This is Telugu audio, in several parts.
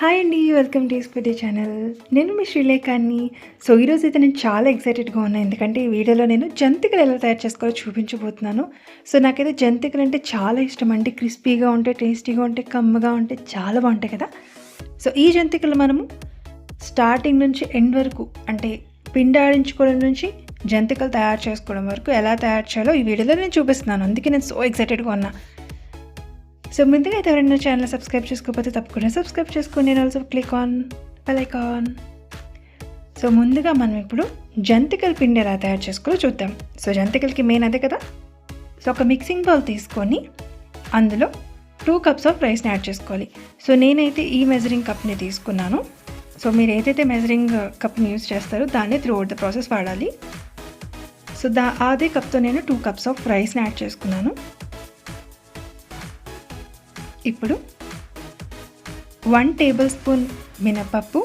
హాయ్ అండి వెల్కమ్ టు ఈస్పతి ఛానల్ నేను మీ శ్రీలేఖాన్ని. సో ఈరోజు అయితే నేను చాలా ఎక్సైటెడ్గా ఉన్నాను ఎందుకంటే ఈ వీడియోలో నేను జంతికలు ఎలా తయారు చేసుకోవాలో చూపించబోతున్నాను. సో నాకైతే జంతికలు అంటే చాలా ఇష్టం అంటే క్రిస్పీగా ఉంటే టేస్టీగా ఉంటే కమ్మగా ఉంటే చాలా బాగుంటాయి కదా. సో ఈ జంతికలు మనము స్టార్టింగ్ నుంచి ఎండ్ వరకు అంటే పిండి ఆడించుకోవడం నుంచి జంతికలు తయారు చేసుకోవడం వరకు ఎలా తయారు చేయాలో ఈ వీడియోలో నేను చూపిస్తున్నాను. అందుకే నేను సో ఎక్సైటెడ్గా ఉన్నా. సో ముందుగా అయితే ఎవరైనా ఛానల్ సబ్స్క్రైబ్ చేసుకోకపోతే తప్పకుండా సబ్స్క్రైబ్ చేసుకోండి. నేను also click on icon so ముందుగా మనం ఇప్పుడు జంతికల పిండి ఎలా తయారు చేసుకోవాలో చూద్దాం. సో జంతికలకి మెయిన్ అదే కదా? సో ఒక మిక్సింగ్ బౌల్ తీసుకొని అందులో టూ కప్స్ ఆఫ్ రైస్ని యాడ్ చేసుకోవాలి. సో నేనైతే ఈ మెజరింగ్ కప్ని తీసుకున్నాను. సో మీరు ఏదైతే మెజరింగ్ కప్ని యూస్ చేస్తారో దాన్ని త్రూ అవుట్ ద ప్రాసెస్ వాడాలి. సో దా అదే కప్తో నేను టూ కప్స్ ఆఫ్ రైస్ని యాడ్ చేసుకున్నాను. ఇప్పుడు వన్ టేబుల్ స్పూన్ మినపప్పు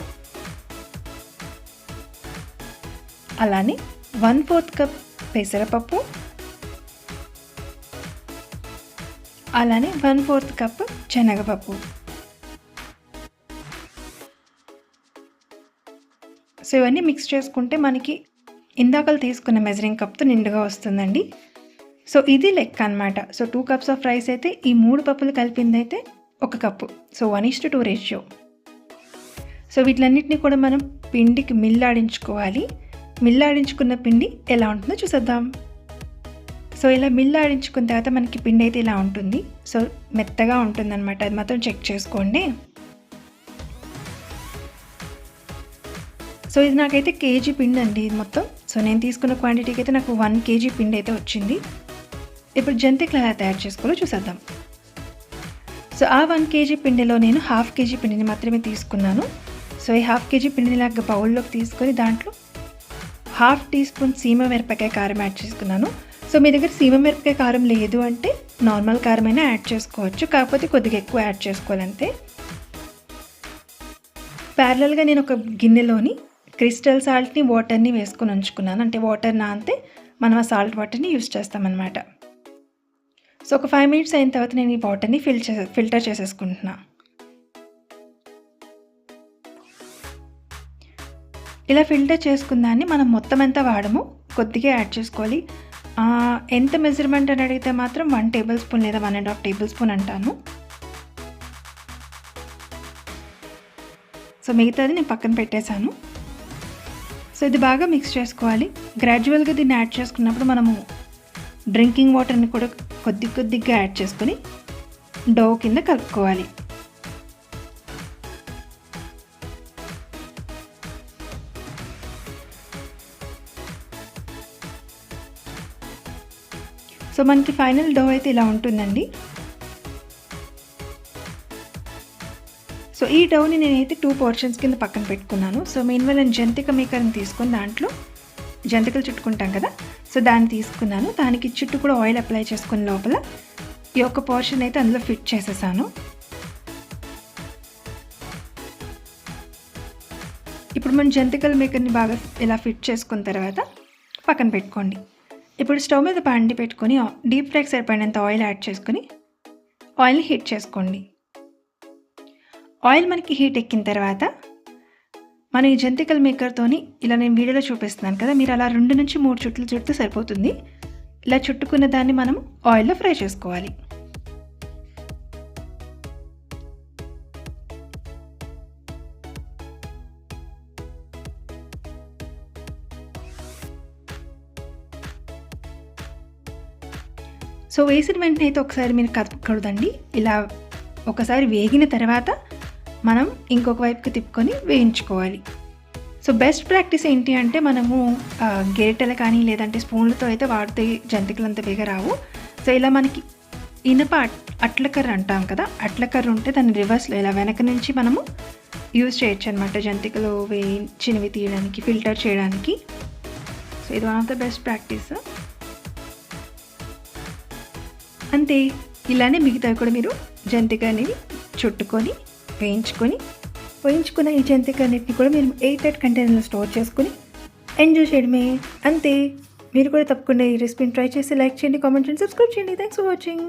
అలానే వన్ ఫోర్త్ కప్ పెసరపప్పు అలానే వన్ ఫోర్త్ కప్ శనగపప్పు. సో ఇవన్నీ మిక్స్ చేసుకుంటే మనకి ఇందాకలు తీసుకున్న మెజరింగ్ కప్తో నిండుగా వస్తుందండి. సో ఇది లెక్క అనమాట so two cups of rice అయితే ఈ మూడు పప్పులు కలిపింది అయితే ఒక cup. So one is to two ratio so వీటిలన్నింటినీ కూడా మనం పిండికి మిల్లాడించుకోవాలి. మిల్లాడించుకున్న పిండి ఎలా ఉంటుందో చూసేద్దాం. సో ఇలా మిల్లాడించుకున్న తర్వాత మనకి పిండి అయితే ఇలా ఉంటుంది. సో మెత్తగా ఉంటుందన్నమాట. అది మాత్రం చెక్ చేసుకోండి. సో ఇది నాకైతే కేజీ పిండి అండి ఇది మొత్తం. సో నేను తీసుకున్న క్వాంటిటీకి అయితే నాకు వన్ కేజీ పిండి అయితే వచ్చింది. ఇప్పుడు జంతికలు ఎలా తయారు చేసుకోవాలో చూసేద్దాం. సో ఆ వన్ కేజీ పిండిలో నేను హాఫ్ కేజీ పిండిని మాత్రమే తీసుకున్నాను. సో ఈ హాఫ్ కేజీ పిండిని లాగా బౌల్లోకి తీసుకొని దాంట్లో హాఫ్ టీ స్పూన్ సీమ మిరపకాయ కారం యాడ్ చేసుకున్నాను. సో మీ దగ్గర సీమ మిరపకాయ కారం లేదు అంటే నార్మల్ కారం అయినా యాడ్ చేసుకోవచ్చు. కాకపోతే కొద్దిగా ఎక్కువ యాడ్ చేసుకోవాలంతే. ప్యారలల్గా నేను ఒక గిన్నెలోని క్రిస్టల్ సాల్ట్ని వాటర్ని వేసుకొని ఉంచుకున్నాను. అంటే వాటర్ నా అంతే మనం ఆ సాల్ట్ వాటర్ని యూస్ చేస్తామన్నమాట. సో ఒక ఫైవ్ మినిట్స్ అయిన తర్వాత నేను ఈ వాటర్ని ఫిల్ ఫిల్టర్ చేసేసుకుంటున్నా. ఇలా ఫిల్టర్ చేసుకుందాన్ని మనం మొత్తం ఎంత వాడము కొద్దిగా యాడ్ చేసుకోవాలి. ఎంత మెజర్మెంట్ అని అడిగితే మాత్రం వన్ టేబుల్ స్పూన్ లేదా one and half tablespoon అంటాను. సో మిగతాది నేను పక్కన పెట్టేశాను. సో ఇది బాగా మిక్స్ చేసుకోవాలి. గ్రాడ్యువల్గా దీన్ని యాడ్ చేసుకున్నప్పుడు మనము డ్రింకింగ్ వాటర్ని కూడా కొద్ది కొద్దిగా యాడ్ చేసుకొని డో కింద కలుపుకోవాలి. సో మనకి ఫైనల్ డో అయితే ఇలా ఉంటుందండి. సో ఈ డౌని నేనైతే టూ పోర్షన్స్ కింద పక్కన పెట్టుకున్నాను. సో మెయిన్ నేను జంతిక మేకర్ని తీసుకొని దాంట్లో జంతికలు చుట్టుకుంటాం కదా? సో దాన్ని తీసుకున్నాను. దానికి చుట్టూ కూడా ఆయిల్ అప్లై చేసుకున్న లోపల ఈ యొక్క పోర్షన్ అయితే అందులో ఫిట్ చేసేసాను. ఇప్పుడు మనం జంతికల మేకర్ని బాగా ఇలా ఫిట్ చేసుకున్న తర్వాత పక్కన పెట్టుకోండి. ఇప్పుడు స్టవ్ మీద పండి పెట్టుకొని డీప్ ఫ్రైకి సరిపడినంత ఆయిల్ యాడ్ చేసుకొని ఆయిల్ని హీట్ చేసుకోండి. ఆయిల్ మనకి హీట్ ఎక్కిన తర్వాత మన ఈ జంతికల్ మేకర్తోని ఇలా నేను వీడియోలో చూపిస్తున్నాను కదా మీరు అలా రెండు నుంచి మూడు చుట్లు చుట్టూ సరిపోతుంది. ఇలా చుట్టుకున్న దాన్ని మనం ఆయిల్లో ఫ్రై చేసుకోవాలి. సో వేసిన వెంటనే అయితే ఒకసారి మీరు కదకూడదండి ఇలా ఒకసారి వేగిన తర్వాత మనం ఇంకొక వైపుకి తిప్పుకొని వేయించుకోవాలి. సో బెస్ట్ ప్రాక్టీస్ ఏంటి అంటే మనము గేటెలు కానీ లేదంటే స్పూన్లతో అయితే వాడితే జంతికలు అంత వేగ రావు. సో ఇలా మనకి ఇనప అట్లకర్ర అంటాం కదా అట్లకర్ర ఉంటే దాన్ని రివర్స్లో ఇలా వెనక నుంచి మనము యూజ్ చేయొచ్చు అనమాట జంతికలు వేయించినవి తీయడానికి ఫిల్టర్ చేయడానికి. సో ఇది one of the best practice అంతే. ఇలానే మిగతావి కూడా మీరు జంతిక అనేది చుట్టుకొని వేయించుకొని వేయించుకున్న ఈ జంతికన్నిటిని కూడా మీరు ఎయిట్ ఎయిట్ కంటైనర్లో స్టోర్ చేసుకొని ఎంజాయ్ చేయడమే. అంతే. మీరు కూడా తప్పకుండా ఈ రెసిపీని ట్రై చేసి లైక్ చేయండి కామెంట్ చేయండి సబ్స్క్రైబ్ చేయండి. Thanks for watching